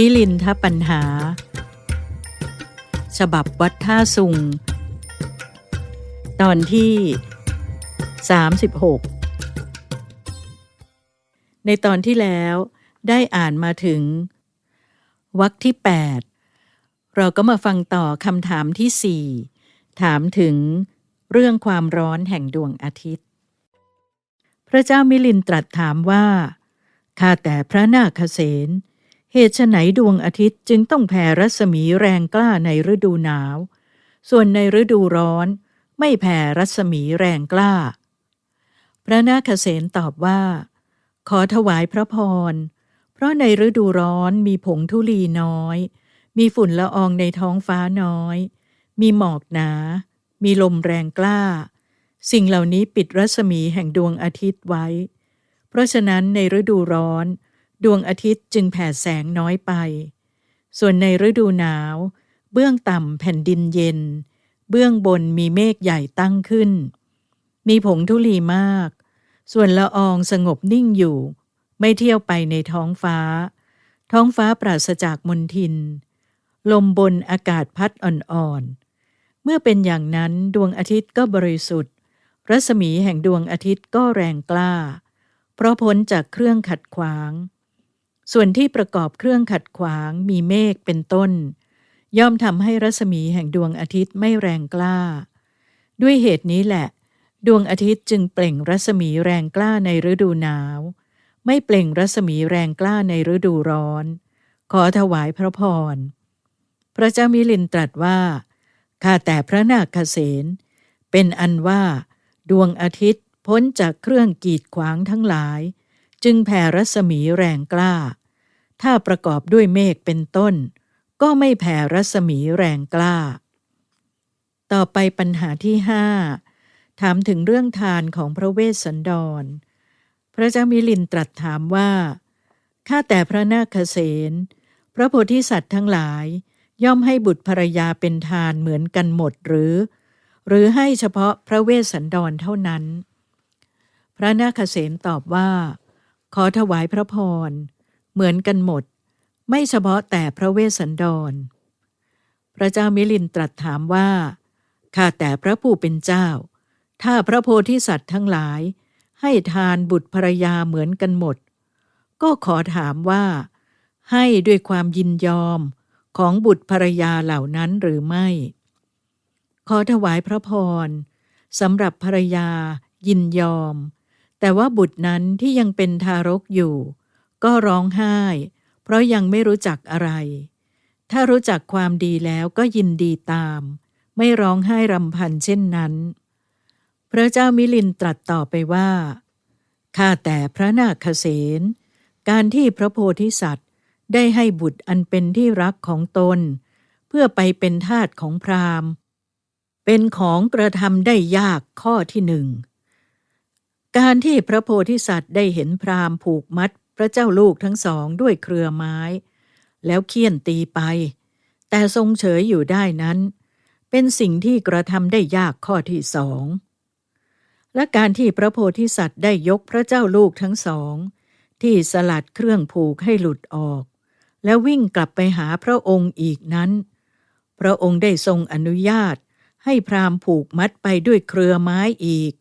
มิลินทปัญหา ฉบับวัดท่าสุง ตอนที่ 36 ในตอนที่แล้วได้อ่านมาถึงวรรคที่ 8 เราก็มาฟังต่อคำถามที่ 4 ถามถึงเรื่องความร้อนแห่งดวงอาทิตย์ พระเจ้ามิลินตรัสถามว่า ข้าแต่พระนาคเษน เหตุไฉนดวงอาทิตย์จึงต้องแผ่รัศมีแรงกล้าในฤดูหนาว ส่วนในฤดูร้อน ไม่แผ่รัศมีแรงกล้า พระนาคเษนตอบว่า ขอถวายพระพร เพราะในฤดูร้อนมีผงธุลีน้อย มีฝุ่นละอองในท้องฟ้าน้อย มีหมอกหนา มีลมแรงกล้า สิ่งเหล่านี้ปิดรัศมีแห่งดวงอาทิตย์ไว้ เพราะฉะนั้นในฤดูร้อน ดวงอาทิตย์จึงแผ่แสงน้อยไป ส่วนในฤดูหนาว เบื้องต่ำแผ่นดินเย็น เบื้องบนมีเมฆใหญ่ตั้งขึ้น มีผงธุลีมาก ส่วนละอองสงบนิ่งอยู่ ไม่เที่ยวไปในท้องฟ้า ท้องฟ้าปราศจากมลทิน ลมบนอากาศพัดอ่อนๆ เมื่อเป็นอย่างนั้นดวงอาทิตย์ก็บริสุทธิ์ รัศมีแห่งดวงอาทิตย์ก็แรงกล้า เพราะพ้นจากเครื่องขัดขวาง ส่วนที่ประกอบเครื่องขัดขวางมีเมฆเป็นต้น ย่อมทำให้รัศมีแห่งดวงอาทิตย์ไม่แรงกล้า ด้วยเหตุนี้แหละ ดวงอาทิตย์จึงเปล่งรัศมีแรงกล้าในฤดูหนาว ไม่เปล่งรัศมีแรงกล้าในฤดูร้อน ขอถวายพระพร พระเจ้ามิลินตรัสว่า ข้าแต่พระนาคเษนเป็นอันว่า ดวงอาทิตย์พ้นจากเครื่องกีดขวางทั้งหลาย จึงแผ่รัศมีแรงกล้า ถ้าประกอบด้วยเมฆเป็นต้น ก็ไม่แผ่รัศมีแรงกล้า ต่อไปปัญหาที่ห้าถามถึงเรื่องทานของพระเวสสันดร พระเจ้ามิลินตรัสถามว่า ข้าแต่พระนาคเษนพระโพธิสัตว์ทั้งหลาย ย่อมให้บุตรภรรยาเป็นทานเหมือนกันหมดหรือ หรือให้เฉพาะพระเวสสันดรเท่านั้น พระนาคเษนตอบว่า ขอถวายพระพร เหมือนกันหมด ไม่เฉพาะแต่พระเวสสันดร พระเจ้ามิลินตรัสถามว่าข้าแต่พระผู้เป็นเจ้า ถ้าพระโพธิสัตว์ทั้งหลาย ให้ทานบุตรภรยาเหมือนกันหมด ก็ขอถามว่า ให้ด้วยความยินยอมของบุตรภรยาเหล่านั้นหรือไม่ ขอถวายพระพรสำหรับภรยายินยอม แต่ว่าบุตรนั้นที่ยังเป็นทารกอยู่ ก็ร้องไห้ เพราะยังไม่รู้จักอะไร ถ้ารู้จักความดีแล้วก็ยินดีตาม ไม่ร้องไห้รำพันเช่นนั้น พระเจ้ามิลินตรัสต่อไปว่าข้าแต่พระนาคเษนการที่พระโพธิสัตว์ได้ให้บุตรอันเป็นที่รักของตน เพื่อไปเป็นทาสของพราหมณ์ เป็นของกระทำได้ยากข้อที่หนึ่ง การที่พระโพธิสัตว์ได้เห็นพราหมณ์ผูกมัดพระเจ้าลูกทั้งสองด้วยเครือไม้ แล้วเคี่ยนตีไป แต่ทรงเฉยอยู่ได้นั้น เป็นสิ่งที่กระทำได้ยากข้อที่สอง และการที่พระโพธิสัตว์ได้ยกพระเจ้าลูกทั้งสอง ที่สลัดเครื่องผูกให้หลุดออก แล้ววิ่งกลับไปหาพระองค์อีกนั้น พระองค์ได้ทรงอนุญาตให้พราหมณ์ผูกมัดไปด้วยเครือไม้อีก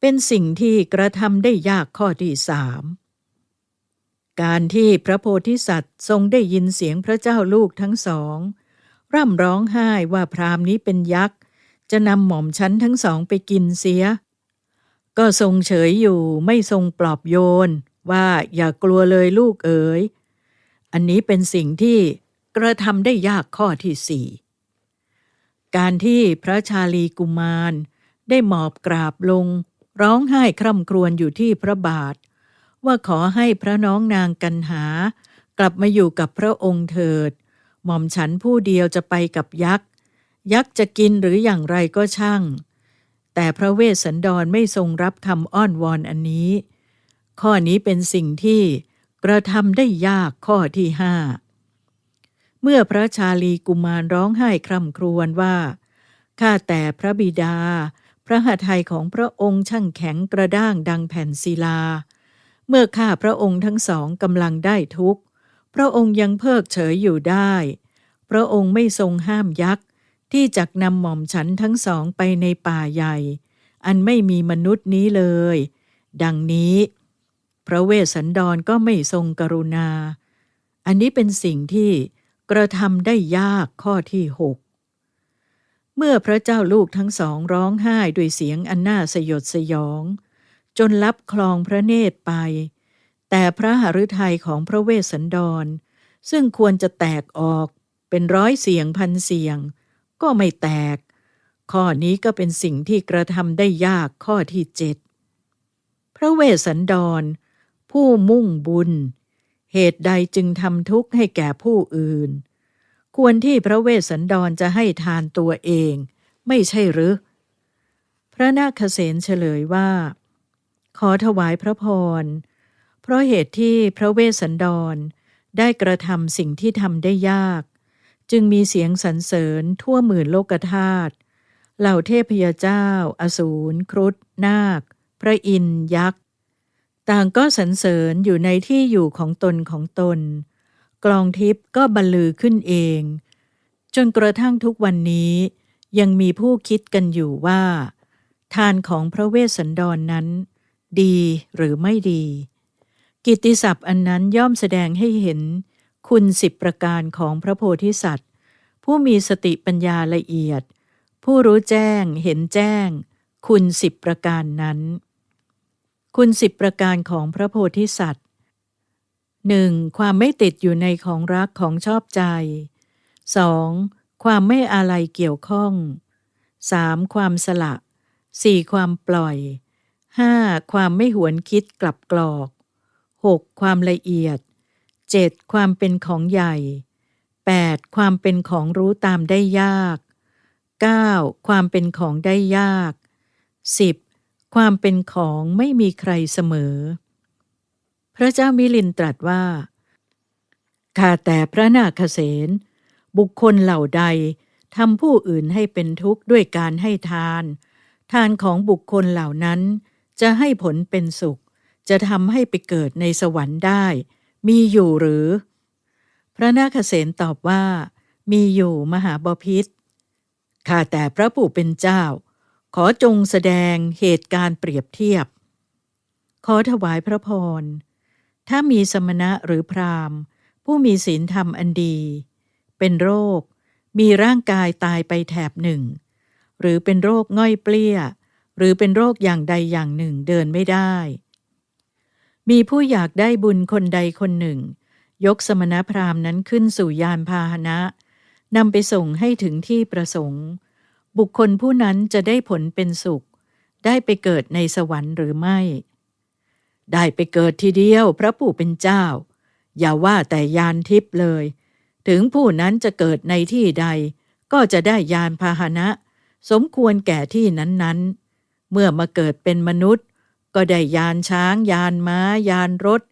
เป็นสิ่งที่กระทำได้ยากข้อที่สามการที่พระโพธิสัตว์ทรงได้ยินเสียงพระเจ้าลูกทั้งสอง ร่ำร้องไห้ว่าพรามนี้เป็นยักษ์ จะนำหม่อมชั้นทั้งสองไปกินเสีย ก็ทรงเฉยอยู่ไม่ทรงปลอบโยน ว่าอย่ากลัวเลยลูกเอ๋ย อันนี้เป็นสิ่งที่กระทำได้ยากข้อที่สี่การที่พระชาลีกุมารได้หมอบกราบลง ร้องไห้คร่ำครวญอยู่ที่พระบาท ว่าขอให้พระน้องนางกันหา กลับมาอยู่กับพระองค์เถิด หม่อมฉันผู้เดียวจะไปกับยักษ์ ยักษ์จะกินหรืออย่างไรก็ช่าง แต่พระเวสสันดรไม่ทรงรับคำอ้อนวอนอันนี้ ข้อนี้เป็นสิ่งที่กระทำได้ยากข้อที่ห้าเมื่อพระชาลีกุมารร้องไห้คร่ำครวญว่า ข้าแต่พระบิดา ระหัตถ์ไทยของพระองค์ช่างแข็งกระด้างดังแผ่นศิลา เมื่อข้าพระองค์ทั้งสองกำลังได้ทุกข์ พระองค์ยังเพิกเฉยอยู่ได้ พระองค์ไม่ทรงห้ามยักษ์ ที่จักนำหม่อมฉันทั้งสองไปในป่าใหญ่ อันไม่มีมนุษย์นี้เลย ดังนี้ พระเวสสันดรก็ไม่ทรงกรุณา อันนี้เป็นสิ่งที่กระทำได้ยากข้อที่หก เมื่อพระเจ้าลูกทั้งสองร้องไห้ด้วยเสียงอันน่าสยดสยอง จนรับคลองพระเนตรไป แต่พระหฤทัยของพระเวสสันดร ซึ่งควรจะแตกออกเป็นร้อยเสียงพันเสียง ก็ไม่แตก ข้อนี้ก็เป็นสิ่งที่กระทำได้ยากข้อที่เจ็ดพระเวสสันดร ผู้มุ่งบุญ เหตุใดจึงทำทุกข์ให้แก่ผู้อื่น ควรที่พระเวสสันดรจะให้ทานตัวเอง ไม่ใช่หรือ พระนาคเษนเฉลยว่า ขอถวายพระพร เพราะเหตุที่พระเวสสันดรได้กระทำสิ่งที่ทำได้ยาก จึงมีเสียงสรรเสริญทั่วหมื่นโลกธาตุเหล่าเทพยเจ้า อสูรครุฑนาค พระอินทร์ยักษ์ ต่างก็สรรเสริญอยู่ในที่อยู่ของตนของตน กลองทิพย์ก็บรรลือขึ้นเอง จนกระทั่งทุกวันนี้ยังมีผู้คิดกันอยู่ว่า ทานของพระเวสสันดรนนั้น ดีหรือไม่ดี กิตติศัพท์อันนั้นย่อมแสดงให้เห็น คุณสิบประการของพระโพธิสัตว์ ผู้มีสติปัญญาละเอียด ผู้รู้แจ้งเห็นแจ้ง คุณสิบประการนั้น คุณสิบประการของพระโพธิสัตว์ หนึ่งความไม่ติดอยู่ในของรักของชอบใจ 2. ความไม่อะไรเกี่ยวข้อง 3. ความสละ 4. ความปล่อย 5. ความไม่หวนคิดกลับกรอก 6. ความละเอียด 7. ความเป็นของใหญ่ 8. ความเป็นของรู้ตามได้ยาก 9. ความเป็นของได้ยาก 10. ความเป็นของไม่มีใครเสมอ พระเจ้ามิลินตรัสว่า ข้าแต่พระนาคเษนบุคคลเหล่าใดทำผู้อื่นให้เป็นทุกข์ด้วยการให้ทาน ทานของบุคคลเหล่านั้น จะให้ผลเป็นสุข จะทำให้ไปเกิดในสวรรค์ได้ มีอยู่หรือ พระนาคเษนตอบว่า มีอยู่มหาบพิษข้าแต่พระผู้เป็นเจ้า ขอจงแสดงเหตุการณ์เปรียบเทียบ ขอถวายพระพร ถ้ามีสมณะหรือพราหมณ์ ผู้มีศีลธรรมอันดี เป็นโรค มีร่างกายตายไปแถบหนึ่ง หรือเป็นโรคง่อยเปลี้ย หรือเป็นโรคอย่างใดอย่างหนึ่งเดินไม่ได้ มีผู้อยากได้บุญคนใดคนหนึ่ง ยกสมณพราหมณ์นั้นขึ้นสู่ยานพาหนะนำไปส่งให้ถึงที่ประสงค์ บุคคลผู้นั้นจะได้ผลเป็นสุข ได้ไปเกิดในสวรรค์หรือไม่ ได้ไปเกิดทีเดียวพระผู้เป็นเจ้า อย่าว่าแต่ยานทิพย์เลย ถึงผู้นั้นจะเกิดในที่ใด ก็จะได้ยานพาหนะ สมควรแก่ที่นั้นๆ เมื่อมาเกิดเป็นมนุษย์ ก็ได้ยานช้าง ยานม้า ยานรถ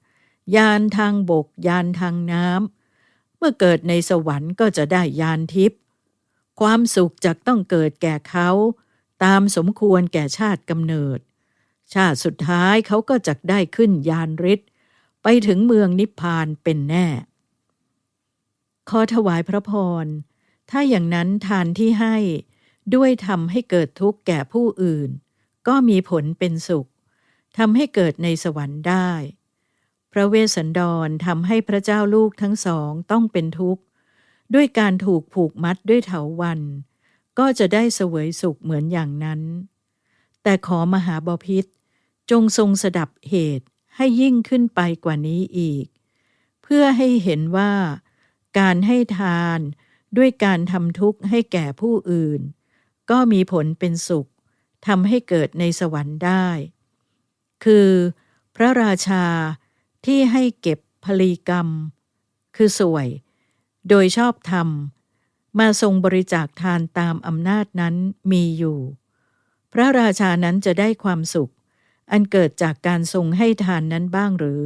ยานทางบก ยานทางน้ำเมื่อเกิดในสวรรค์ก็จะได้ยานทิพย์ความสุขจะต้องเกิดแก่เขา ตามสมควรแก่ชาติกำเนิด ชาติสุดท้ายเขาก็จะได้ขึ้นยานฤทธิ์ไปถึงเมืองนิพพานเป็นแน่ ขอถวายพระพร ถ้าอย่างนั้นทานที่ให้ด้วยทำให้เกิดทุกข์แก่ผู้อื่น ก็มีผลเป็นสุขทำให้เกิดในสวรรค์ได้ พระเวสสันดรทำให้พระเจ้าลูกทั้งสองต้องเป็นทุกข์ ด้วยการถูกผูกมัดด้วยเถาวัน ก็จะได้เสวยสุขเหมือนอย่างนั้น แต่ขอมหาบาพิษ จงทรงสดับเหตุให้ยิ่งขึ้นไปกว่านี้อีก เพื่อให้เห็นว่า การให้ทานด้วยการทำทุกข์ให้แก่ผู้อื่น ก็มีผลเป็นสุขทำให้เกิดในสวรรค์ได้ คือ พระราชาที่ให้เก็บพลีกรรม คือสวย โดยชอบธรรม มาทรงบริจาคทานตามอำนาจนั้นมีอยู่ พระราชานั้นจะได้ความสุข อันเกิดจากการทรงให้ทานนั้นบ้างหรือ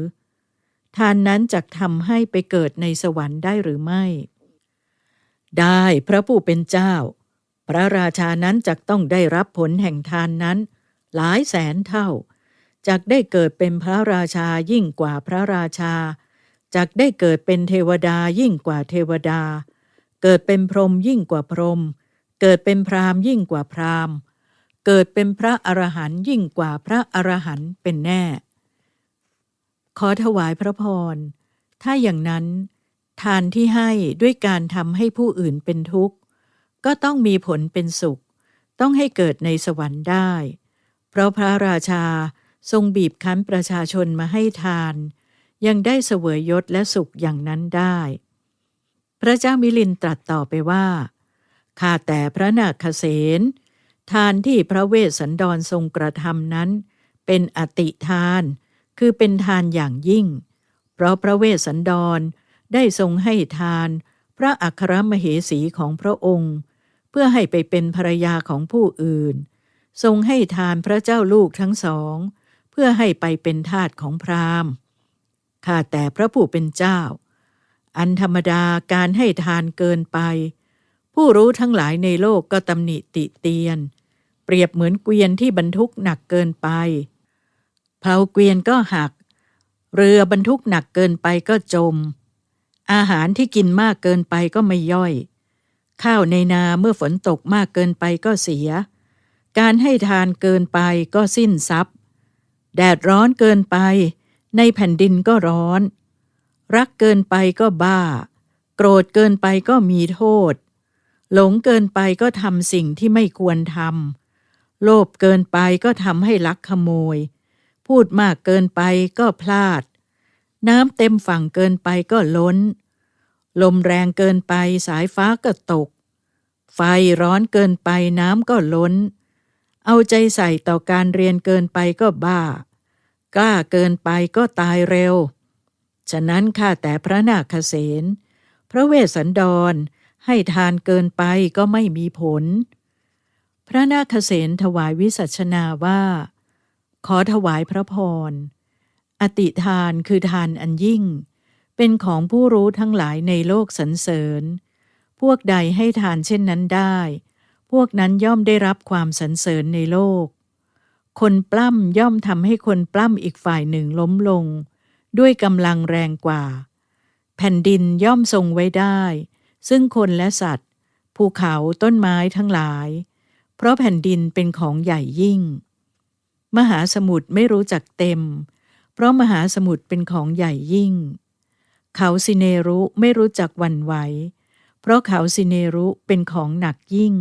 ทานนั้นจะทำให้ไปเกิดในสวรรค์ได้หรือไม่ ได้พระผู้เป็นเจ้า พระราชานั้นจะต้องได้รับผลแห่งทานนั้น หลายแสนเท่าจากได้เกิดเป็นพระราชายิ่งกว่าพระราชาจากได้เกิดเป็นเทวดายิ่งกว่าเทวดา เกิดเป็นพรหมยิ่งกว่าพรหมเกิดเป็นพราหมณ์ยิ่งกว่าพราหมณ์ เกิดเป็นพระอรหันต์ยิ่งกว่าพระอรหันต์เป็นแน่ ขอถวายพระพร ถ้าอย่างนั้น ทานที่ให้ด้วยการทำให้ผู้อื่นเป็นทุกข์ ก็ต้องมีผลเป็นสุข ต้องให้เกิดในสวรรค์ได้ เพราะพระราชาทรงบีบคั้นประชาชนมาให้ทาน ยังได้เสวยยศและสุขอย่างนั้นได้ พระเจ้ามิลินตรัสต่อไปว่าข้าแต่พระนาคเษน ทานที่พระเวสสันดรทรงกระทำนั้น เป็นอติทาน คือเป็นทานอย่างยิ่ง เพราะพระเวสสันดรได้ทรงให้ทาน พระอัครมเหสีของพระองค์ เพื่อให้ไปเป็นภรรยาของผู้อื่น ทรงให้ทานพระเจ้าลูกทั้งสอง เพื่อให้ไปเป็นทาสของพราหมณ์ข้าแต่พระผู้เป็นเจ้า อันธรรมดาการให้ทานเกินไป ผู้รู้ทั้งหลายในโลกก็ตำหนิติเตียน เปรียบเหมือนเกวียนที่บรรทุกหนักเกินไปเพลาเกวียนก็หัก เรือบรรทุกหนักเกินไปก็จม อาหารที่กินมากเกินไปก็ไม่ย่อย ข้าวในนาเมื่อฝนตกมากเกินไปก็เสีย การให้ทานเกินไปก็สิ้นทรัพย์ แดดร้อนเกินไป ในแผ่นดินก็ร้อน รักเกินไปก็บ้า โกรธเกินไปก็มีโทษ หลงเกินไปก็ทำสิ่งที่ไม่ควรทำโลภเกินไปก็ทำให้ลักขโมย พูดมากเกินไปก็พลาด น้ำเต็มฝั่งเกินไปก็ล้น ลมแรงเกินไปสายฟ้าก็ตก ไฟร้อนเกินไปน้ำก็ล้น เอาใจใส่ต่อการเรียนเกินไปก็บ้า กล้าเกินไปก็ตายเร็ว ฉะนั้นข้าแต่พระนาคเษนพระเวสสันดร ให้ทานเกินไปก็ไม่มีผล พระนาคเษนถวายวิสัชนาว่า ขอถวายพระพร อติทานคือทานอันยิ่ง เป็นของผู้รู้ทั้งหลายในโลกสรรเสริญ พวกใดให้ทานเช่นนั้นได้ พวกนั้นย่อมได้รับความสรรเสริญในโลก คนปล้ำย่อมทำให้คนปล้ำอีกฝ่ายหนึ่งล้มลง ด้วยกำลังแรงกว่า แผ่นดินย่อมทรงไว้ได้ ซึ่งคนและสัตว์ ภูเขาต้นไม้ทั้งหลาย เพราะแผ่นดินเป็นของใหญ่ยิ่ง มหาสมุทรไม่รู้จักเต็ม เพราะมหาสมุทรเป็นของใหญ่ยิ่ง เขาสิเนรุไม่รู้จักวันไหว เพราะเขาสิเนรุเป็นของหนักยิ่ง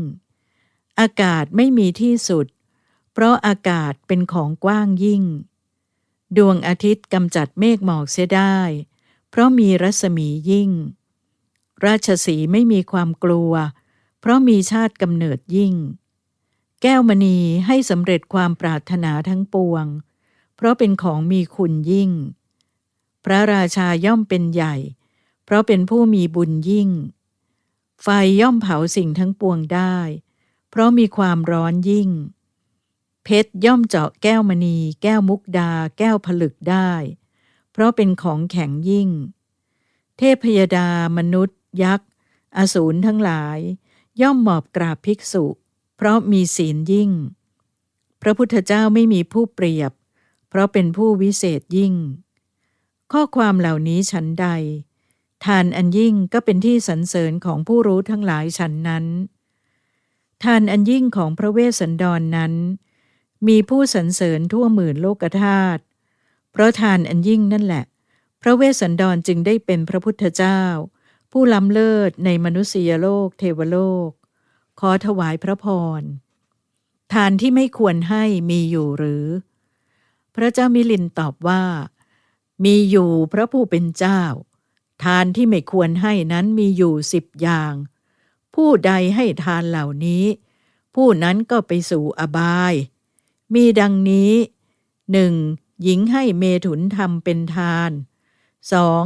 อากาศไม่มีที่สุด เพราะอากาศเป็นของกว้างยิ่ง ดวงอาทิตย์กำจัดเมฆหมอกเสียได้ เพราะมีรัศมียิ่ง ราชสีไม่มีความกลัว เพราะมีชาติกำเนิดยิ่ง แก้วมณีให้สำเร็จความปรารถนาทั้งปวง เพราะเป็นของมีคุณยิ่ง พระราชาย่อมเป็นใหญ่ เพราะเป็นผู้มีบุญยิ่ง ไฟย่อมเผาสิ่งทั้งปวงได้ เพราะมีความร้อนยิ่ง เพชรย่อมเจาะแก้วมณี แก้วมุกดา แก้วผลึกได้ เพราะเป็นของแข็งยิ่ง เทพยดามนุษย์ ยักษ์ อสูรทั้งหลาย ย่อมหมอบกราบภิกษุ เพราะมีศีลยิ่ง พระพุทธเจ้าไม่มีผู้เปรียบ เพราะเป็นผู้วิเศษยิ่ง ข้อความเหล่านี้ฉันใด ทานอันยิ่งก็เป็นที่สรรเสริญของผู้รู้ทั้งหลายฉันนั้น ทานอันยิ่งของพระเวสสันดรนนั้น มีผู้สรรเสริญทั่วหมื่นโลกธาตุเพราะทานอันยิ่งนั่นแหละ พระเวสสันดรจึงได้เป็นพระพุทธเจ้า ผู้ล้ำเลิศในมนุษยโลกเทวโลก ขอถวายพระพร ทานที่ไม่ควรให้มีอยู่หรือ พระเจ้ามิลินตอบว่า มีอยู่พระผู้เป็นเจ้า ทานที่ไม่ควรให้นั้นมีอยู่สิบอย่าง ผู้ใดให้ทานเหล่านี้ ผู้นั้นก็ไปสู่อบาย มีดังนี้หนึ่งหญิงให้เมถุนทำเป็นทานสอง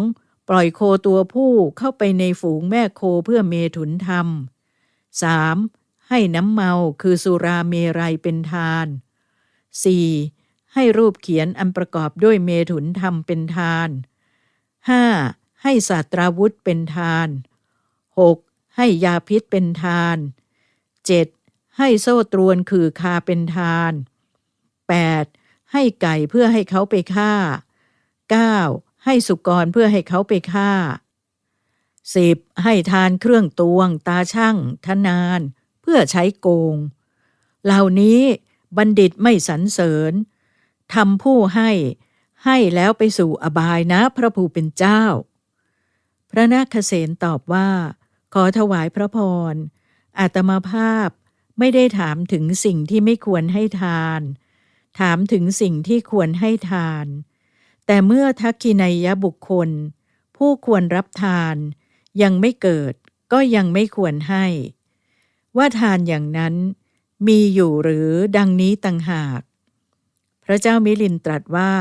ปล่อยโคตัวผู้เข้าไปในฝูงแม่โคเพื่อเมถุนทำสามให้น้ำเมาคือสุราเมรัยเป็นทานสี่ให้รูปเขียนอันประกอบด้วยเมถุนทำเป็นทานห้าให้ศาสตราวุธเป็นทานหกให้ยาพิษเป็นทานเจ็ดให้โซ่ตรวนคือคาเป็นทาน 8. ให้ไก่เพื่อให้เขาไปฆ่า 9. ให้สุกรเพื่อให้เขาไปฆ่าสิบให้ทานเครื่องตวง ตาช่างทนาน เพื่อใช้โกง เหล่านี้บัณฑิตไม่สรรเสริญทำผู้ให้ให้แล้วไปสู่อบายนะพระผู้เป็นเจ้า พระนาคเษนตอบว่า ขอถวายพระพรอาตมาภาพไม่ได้ถามถึงสิ่งที่ไม่ควรให้ทาน ถามถึงสิ่งที่ควรให้ทาน แต่เมื่อทักกินัยบุคคล ผู้ควรรับทาน ยังไม่เกิดก็ยังไม่ควรให้ ว่าทานอย่างนั้นมีอยู่หรือดังนี้ต่างหาก พระเจ้ามิลินตรัสว่า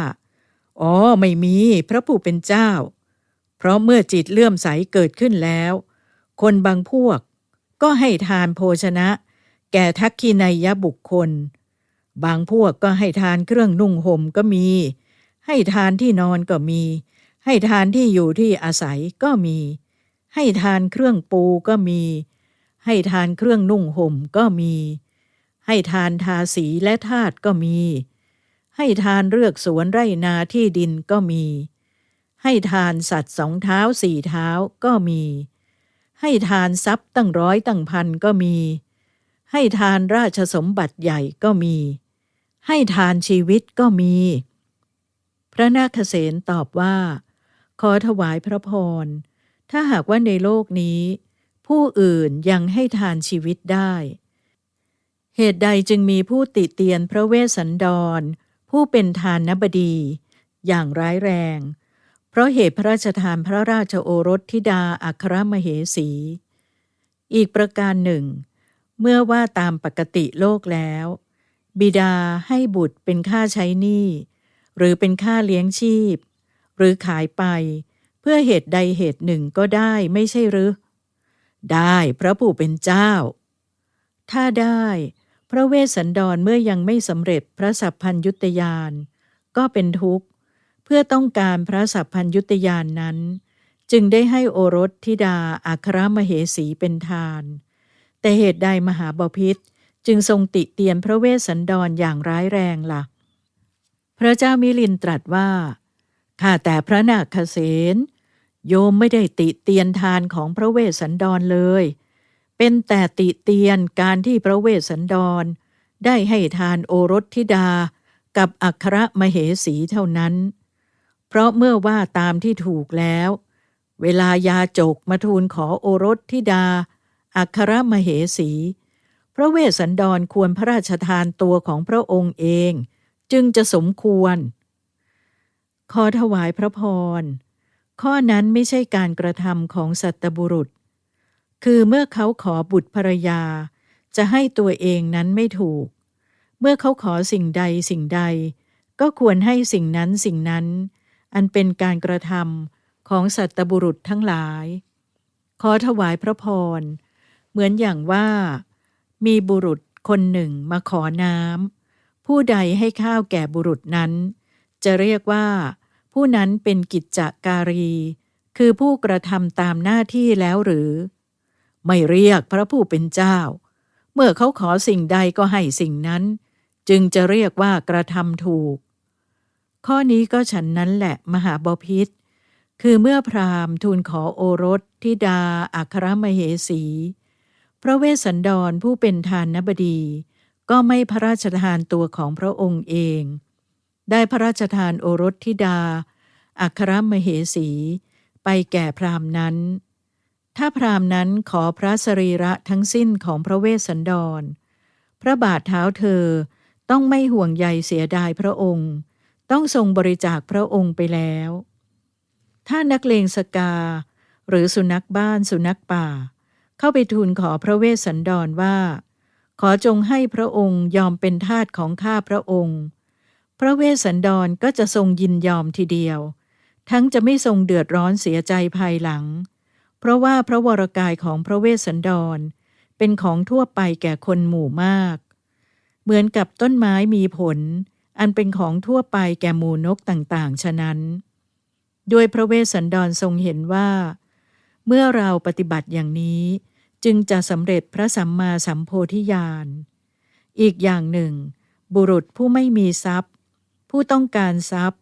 อ๋อไม่มีพระผู้เป็นเจ้า เพราะเมื่อจิตเลื่อมใสเกิดขึ้นแล้ว คนบางพวกก็ให้ทานโภชนะ แก่ทักขีนายบุคคล บางพวกก็ให้ทานเครื่องนุ่งห่มก็มี ให้ทานที่นอนก็มี ให้ทานที่อยู่ที่อาศัยก็มี ให้ทานเครื่องปูก็มี ให้ทานเครื่องนุ่งห่มก็มี ให้ทานทาสีและทาตก็มี ให้ทานเลือกสวนไร่นาที่ดินก็มี ให้ทานสัตว์สองเท้าสี่เท้าก็มี ให้ทานทรัพย์ตั้งร้อยตั้งพันก็มี ให้ทานราชสมบัติใหญ่ก็มี ให้ทานชีวิตก็มี พระนาคเษนตอบว่า ขอถวายพระพร ถ้าหากว่าในโลกนี้ ผู้อื่นยังให้ทานชีวิตได้ เหตุใดจึงมีผู้ติเตียนพระเวสสันดร ผู้เป็นทานนบดี อย่างร้ายแรง เพราะเหตุพระราชทานพระราชโอรสธิดาอัครมเหสี อีกประการหนึ่ง เมื่อว่าตามปกติโลกแล้ว บิดาให้บุตรเป็นค่าใช้หนี้ หรือเป็นค่าเลี้ยงชีพ หรือขายไป เพื่อเหตุใดเหตุหนึ่งก็ได้ไม่ใช่หรือ ได้พระผู้เป็นเจ้า ถ้าได้ พระเวสสันดรเมื่อยังไม่สำเร็จพระสัพพัญยุตยาน ก็เป็นทุกข์ เพื่อต้องการพระสัพพัญยุตยานนั้น จึงได้ให้โอรสธิดาอัครมเหสีเป็นทาน แต่เหตุใดมหาบพิษจึงทรงติเตียนพระเวสสันดรอย่างร้ายแรงละ่ะ พระเจ้ามิลินตรัสว่า ข้าแต่พระนาคเษนโยมไม่ได้ติเตียนทานของพระเวสสันดรเลย เป็นแต่ติเตียนการที่พระเวสสันดร ได้ให้ทานโอรสธิดากับอัครมเหสีเท่านั้น เพราะเมื่อว่าตามที่ถูกแล้ว เวลายาจกมาทูลขอโอรสธิดา อัครมเหสี พระเวสสันดรควรพระราชทานตัวของพระองค์เอง จึงจะสมควร ขอถวายพระพร ข้อนั้นไม่ใช่การกระทำของสัตบุรุษ คือเมื่อเขาขอบุตรภรยา จะให้ตัวเองนั้นไม่ถูก เมื่อเขาขอสิ่งใดสิ่งใด ก็ควรให้สิ่งนั้นสิ่งนั้น อันเป็นการกระทำของสัตบุรุษทั้งหลาย ขอถวายพระพร เหมือนอย่างว่า มีบุรุษคนหนึ่งมาขอน้ำ ผู้ใดให้ข้าวแก่บุรุษนั้น จะเรียกว่า ผู้นั้นเป็นกิจจการี คือผู้กระทำตามหน้าที่แล้วหรือ ไม่เรียกพระผู้เป็นเจ้า เมื่อเขาขอสิ่งใดก็ให้สิ่งนั้น จึงจะเรียกว่ากระทำถูก ข้อนี้ก็ฉันนั้นแหละมหาบพิษคือเมื่อพราหมณ์ทูลขอโอรสธิดาอัครมเหสี พระเวสสันดรผู้เป็นทานนบดี ก็ไม่พระราชทานตัวของพระองค์เอง ได้พระราชทานโอรสธิดา อัครมเหสี ไปแก่พราหมณ์นั้น ถ้าพราหมณ์นั้นขอพระสรีระทั้งสิ้นของพระเวสสันดร พระบาทเท้าเธอต้องไม่ห่วงใยเสียดายพระองค์ ต้องทรงบริจาคพระองค์ไปแล้ว ถ้านักเลงสกา หรือสุนัขบ้านสุนัขป่า เข้าไปทูลขอพระเวสสันดรว่า ขอจงให้พระองค์ยอมเป็นทาสของข้าพระองค์ พระเวสสันดรก็จะทรงยินยอมทีเดียว ทั้งจะไม่ทรงเดือดร้อนเสียใจภายหลัง เพราะว่าพระวรกายของพระเวสสันดร เป็นของทั่วไปแก่คนหมู่มาก เหมือนกับต้นไม้มีผล อันเป็นของทั่วไปแก่หมูนกต่างๆ ฉะนั้น ด้วยพระเวสสันดรทรงเห็นว่า เมื่อเราปฏิบัติอย่างนี้ จึงจะสำเร็จพระสัมมาสัมโพธิญาณ อีกอย่างหนึ่ง บุรุษผู้ไม่มีทรัพย์ ผู้ต้องการทรัพย์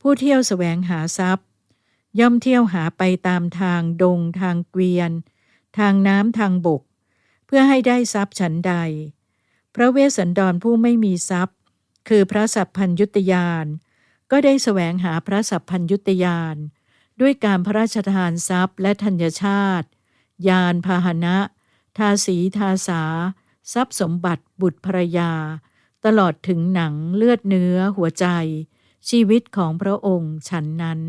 ผู้เที่ยวแสวงหาทรัพย์ ย่อมเที่ยวหาไปตามทางดงทางเกวียน ทางน้ำทางบก เพื่อให้ได้ทรัพย์ฉันใด พระเวสสันดรผู้ไม่มีทรัพย์ คือพระสัพพัญยุตยานก็ได้แสวงหาพระสัพพัญยุตยานด้วยการพระราชทานทรัพย์และธัญชาติ ยานพาหนะ ทาสีทาสา ทรัพย์สมบัติบุตรภรยา ตลอดถึงหนังเลือดเนื้อหัวใจ ชีวิตของพระองค์ฉันนั้น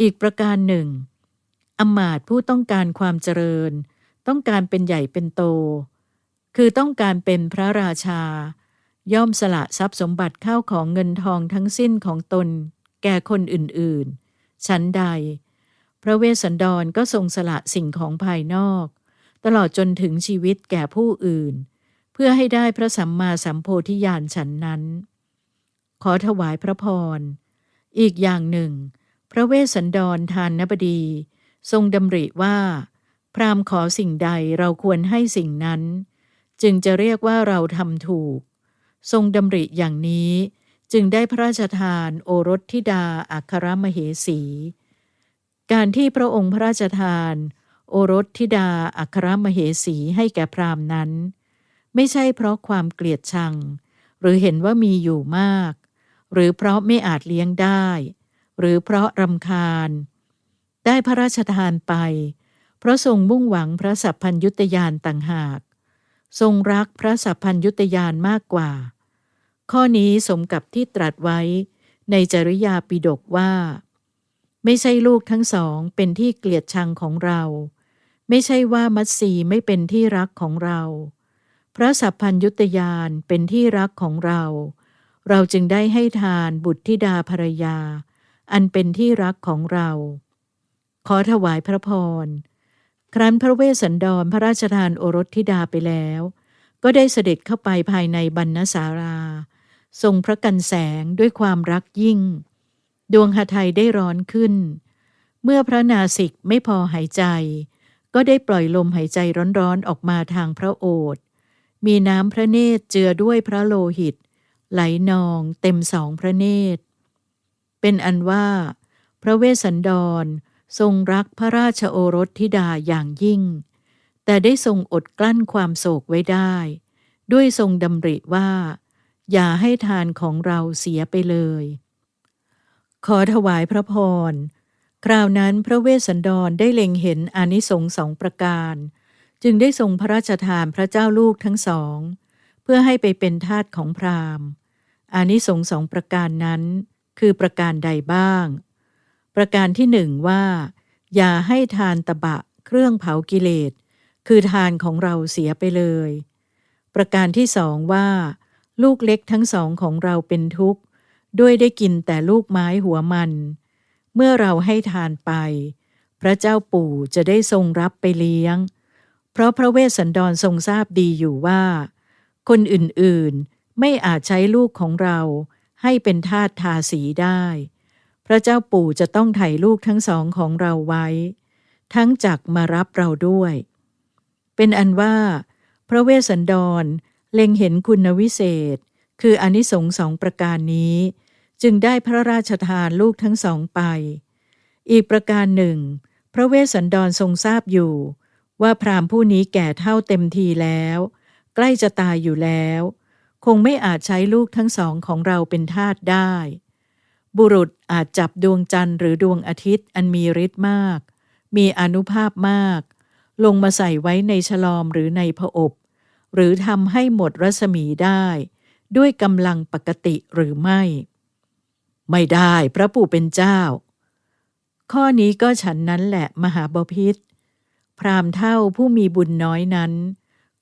อีกประการหนึ่งอมาตผู้ต้องการความเจริญ ต้องการเป็นใหญ่เป็นโต คือต้องการเป็นพระราชา ย่อมสละทรัพย์สมบัติเข้าของเงินทองทั้งสิ้นของตน แก่คนอื่นๆชั้นใด พระเวสสันดรก็ทรงสละสิ่งของภายนอก ตลอดจนถึงชีวิตแก่ผู้อื่น เพื่อให้ได้พระสัมมาสัมโพธิญาณฉันนั้น ขอถวายพระพร อีกอย่างหนึ่ง พระเวสสันดรทานนบดี ทรงดำริว่า พรามขอสิ่งใดเราควรให้สิ่งนั้น จึงจะเรียกว่าเราทำถูก ทรงดำริอย่างนี้จึงได้พระราชทานโอรสธิดาอัครมเหสี การที่พระองค์พระราชทาน โอรสธิดาอัครมเหสีให้แก่พราหมณ์นั้น ไม่ใช่เพราะความเกลียดชัง หรือเห็นว่ามีอยู่มาก หรือเพราะไม่อาจเลี้ยงได้ หรือเพราะรำคาญ ได้พระราชทานไป เพราะทรงมุ่งหวังพระสัพพัญยุตยานต่างหาก ทรงรักพระสัพพัญยุตยานมากกว่า ข้อนี้สมกับที่ตรัสไว้ในจริยาปิฎกว่า ไม่ใช่ลูกทั้งสองเป็นที่เกลียดชังของเรา ไม่ใช่ว่ามัตสีไม่เป็นที่รักของเรา พระสัพพัญยุตยานเป็นที่รักของเรา เราจึงได้ให้ทานบุตรธิดาภรรยา อันเป็นที่รักของเรา ขอถวายพระพร ครั้นพระเวสสันดรพระราชทานโอรสธิดาไปแล้ว ก็ได้เสด็จเข้าไปภายในบรรณสาราทรงพระกันแสงด้วยความรักยิ่ง ดวงหทัยได้ร้อนขึ้น เมื่อพระนาสิกไม่พอหายใจ ก็ได้ปล่อยลมหายใจร้อนๆออกมาทางพระโอษฐ์มีน้ำพระเนตรเจือด้วยพระโลหิต ไหลนองเต็มสองพระเนตร เป็นอันว่า พระเวสสันดรทรงรักพระราชโอรสธิดาอย่างยิ่ง แต่ได้ทรงอดกลั้นความโศกไว้ได้ ด้วยทรงดำริว่า อย่าให้ทานของเราเสียไปเลย ขอถวายพระพร คราวนั้นพระเวสสันดรได้เล็งเห็นอานิสงส์สองประการ จึงได้ทรงพระราชทานพระเจ้าลูกทั้งสอง เพื่อให้ไปเป็นทาสของพราหมณ์ อานิสงส์สองประการนั้น คือประการใดบ้าง ประการที่หนึ่งว่า อย่าให้ทานตะบะเครื่องเผากิเลส คือทานของเราเสียไปเลย ประการที่สองว่า ลูกเล็กทั้งสองของเราเป็นทุกข์ ด้วยได้กินแต่ลูกไม้หัวมัน เมื่อเราให้ทานไป พระเจ้าปู่จะได้ทรงรับไปเลี้ยง เพราะพระเวสสันดรทรงทราบดีอยู่ว่า คนอื่นๆไม่อาจใช้ลูกของเราให้เป็นทาสทาสีได้ พระเจ้าปู่จะต้องไถ่ลูกทั้งสองของเราไว้ ทั้งจักมารับเราด้วย เป็นอันว่า พระเวสสันดรเล็งเห็นคุณวิเศษ คืออนิสงส์สองประการนี้ จึงได้พระราชทานลูกทั้งสองไป อีกประการหนึ่ง พระเวสสันดรทรงทราบอยู่ ว่าพราหมณ์ผู้นี้แก่เท่าเต็มทีแล้ว ใกล้จะตายอยู่แล้ว คงไม่อาจใช้ลูกทั้งสองของเราเป็นทาสได้ บุรุษอาจจับดวงจันทร์หรือดวงอาทิตย์อันมีฤทธิ์มาก มีอนุภาพมาก ลงมาใส่ไว้ในฉลอมหรือในผอบ หรือทำให้หมดรัศมีได้ ด้วยกำลังปกติหรือไม่ ไม่ได้พระปู่เป็นเจ้า ข้อนี้ก็ฉันนั้นแหละมหาบพิษพรามเท่าผู้มีบุญน้อยนั้น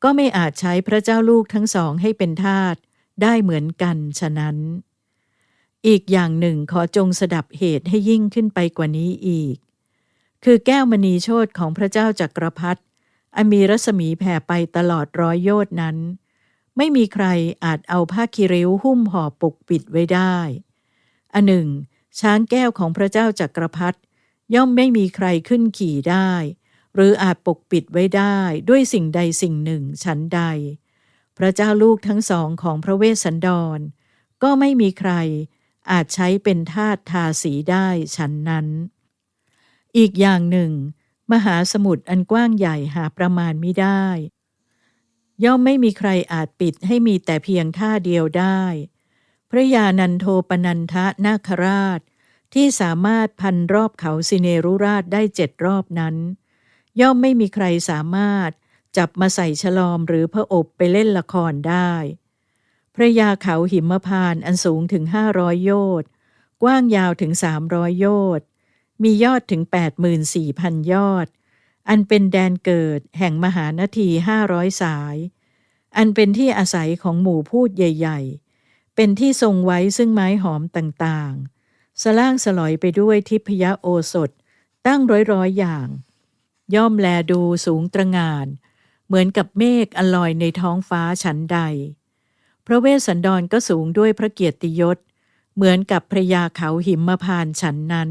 ก็ไม่อาจใช้พระเจ้าลูกทั้งสองให้เป็นทาสได้เหมือนกันฉะนั้น อีกอย่างหนึ่งขอจงสดับเหตุให้ยิ่งขึ้นไปกว่านี้อีก คือแก้วมณีโชตของพระเจ้าจักรพรรดิอันมีรัศมีแผ่ไปตลอดร้อยโยชนนั้น ไม่มีใครอาจเอาผ้าคีริ้วหุ้มห่อปกปิดไว้ได้ อันหนึ่ง ช้างแก้วของพระเจ้าจักรพรรดิย่อมไม่มีใครขึ้นขี่ได้ หรืออาจปกปิดไว้ได้ด้วยสิ่งใดสิ่งหนึ่งฉันใด พระเจ้าลูกทั้งสองของพระเวสสันดร ก็ไม่มีใครอาจใช้เป็นทาสทาสีได้ฉันนั้น อีกอย่างหนึ่ง มหาสมุทรอันกว้างใหญ่หาประมาณไม่ได้ ย่อมไม่มีใครอาจปิดให้มีแต่เพียงท่าเดียวได้ พระยานันโทปนันทะนาคราช ที่สามารถพันรอบเขาสิเนรุราชได้เจ็ดรอบนั้น ย่อมไม่มีใครสามารถจับมาใส่ฉลอมหรือพระอบไปเล่นละครได้ พระยาเขาหิมพานต์อันสูงถึงห้าร้อยโยชน์กว้างยาวถึงสามร้อยโยชน์มียอดถึงแปดหมื่นสี่พันยอด อันเป็นแดนเกิดแห่งมหานาทีห้าร้อยสาย อันเป็นที่อาศัยของหมู่พูดใหญ่ ๆ เป็นที่ทรงไว้ซึ่งไม้หอมต่างๆ สล่างสลอยไปด้วยทิพยโอสถ ตั้งร้อยๆอย่าง ย่อมแลดูสูงตระงาน เหมือนกับเมฆอลอยในท้องฟ้าฉันใด พระเวสสันดรก็สูงด้วยพระเกียรติยศ เหมือนกับพระยาเขาหิมพานต์ฉันนั้น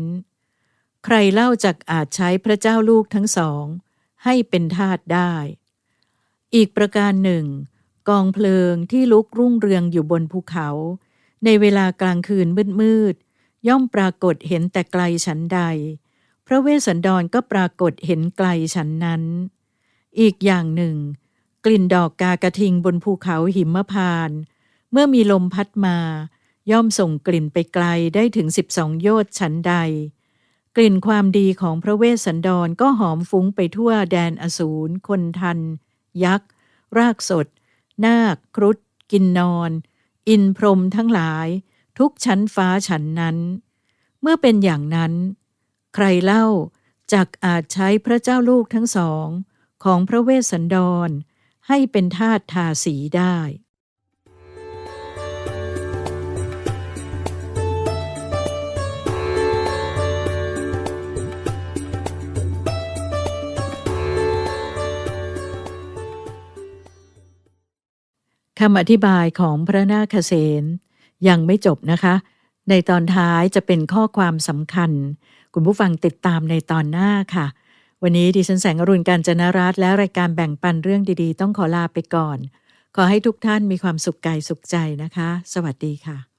ใครเล่าจากอาจใช้พระเจ้าลูกทั้งสอง ให้เป็นทาสได้ อีกประการหนึ่ง กองเพลิงที่ลุกรุ่งเรืองอยู่บนภูเขา ในเวลากลางคืนมืดๆย่อมปรากฏเห็นแต่ไกลฉันใด พระเวสสันดรก็ปรากฏเห็นไกลฉันนั้น อีกอย่างหนึ่ง กลิ่นดอกกากระทิงบนภูเขาหิมพาน เมื่อมีลมพัดมา ย่อมส่งกลิ่นไปไกลได้ถึงสิบสองโยชน์ฉันใด กลิ่นความดีของพระเวสสันดรก็หอมฟุ้งไปทั่วแดนอสูรคนทัน ยักษ์ รากสด นาคครุฑกินนอน อินพรมทั้งหลาย ทุกชั้นฟ้าฉันนั้น เมื่อเป็นอย่างนั้น ใครเล่าจักอาจใช้พระเจ้าลูกทั้งสอง ของพระเวสสันดร ให้เป็นทาสทาสีได้ คำอธิบายของพระนาคเษนยังไม่จบนะคะ ในตอนท้ายจะเป็นข้อความสำคัญ คุณผู้ฟังติดตามในตอนหน้าค่ะ วันนี้ดิฉันแสงอรุณการจนรัตและรายการแบ่งปันเรื่องดีๆ ต้องขอลาไปก่อน ขอให้ทุกท่านมีความสุขกายสุขใจนะคะ สวัสดีค่ะ